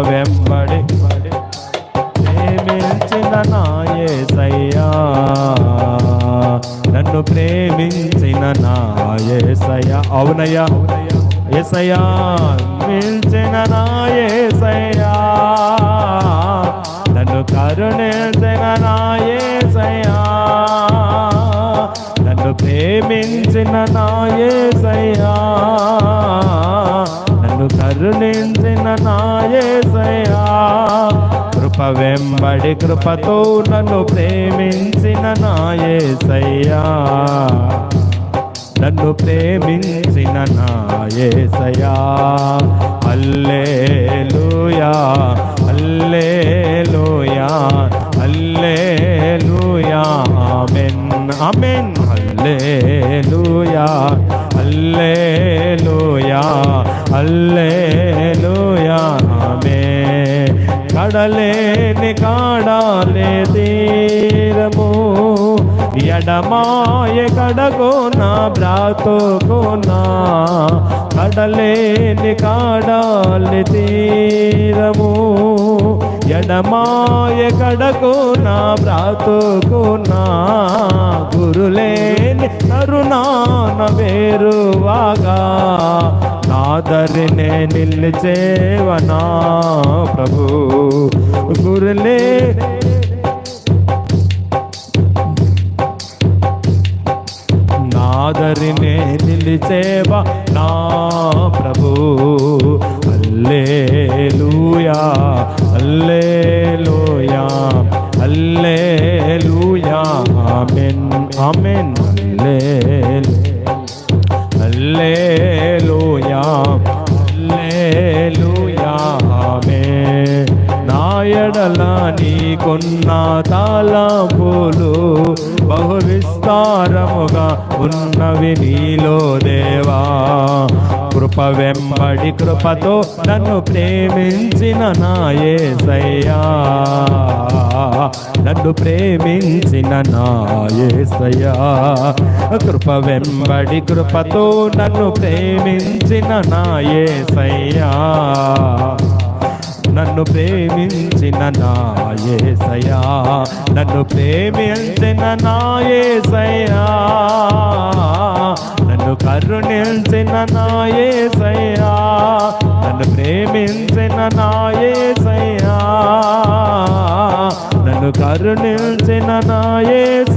వెంబడి. ప్రేమించిన నా యేసయ్యా నన్ను ప్రేమించిన నా యేసయ్యా అవునయ్యా. యేసయ్యా మించిన నా నన్ను కరుణించిన నా నన్ను ప్రేమించిన నా నన్ను కరుణించిన నా యేసయ్యా కృప వెంబడి కృపతో నన్ను ప్రేమించిన నాయసయ్యా. నన్ను ప్రేమించిన నాయసయా అల్లేలుయా అల్లేలుయా అల్లేలుయా ఆమెన్ ఆమెన్ అల్లేలుయా అల్లేలుయా అల్లే కడలేని కాడాలే తీరము. ఎడమాయ కడగోనా బ్రాతోకోనా కడలేని కాడాలి తీరము. ఎడమాయ కడకోనా బ్రాతోకోనా గురులేని కరుణాన వేరువాగా. నాదరినే నిలిచేవనా ప్రభు? గురులే నాదరినే నిలిచేవా నా ప్రభు? అల్లేలుయా అల్లేలుయా అల్లేలుయా. ఆమెన్ ఆమెన్ అల్లే ఎడల నీకున్న తాళంబులు బహు విస్తారముగా ఉన్నవి నీలో దేవా. కృప వెంబడి కృపతో నన్ను ప్రేమించిన నాయసయ్యా నన్ను ప్రేమించిన నాయసయ్యా కృప వెంబడి కృపతో నన్ను ప్రేమించిన నన్ను ప్రేమించిన నాయసయా నన్ను ప్రేమించిన నాయసయా నన్ను కరుణించిన నాయసయా నన్ను ప్రేమించిన నాయసయా నన్ను కరుణించిన నాయస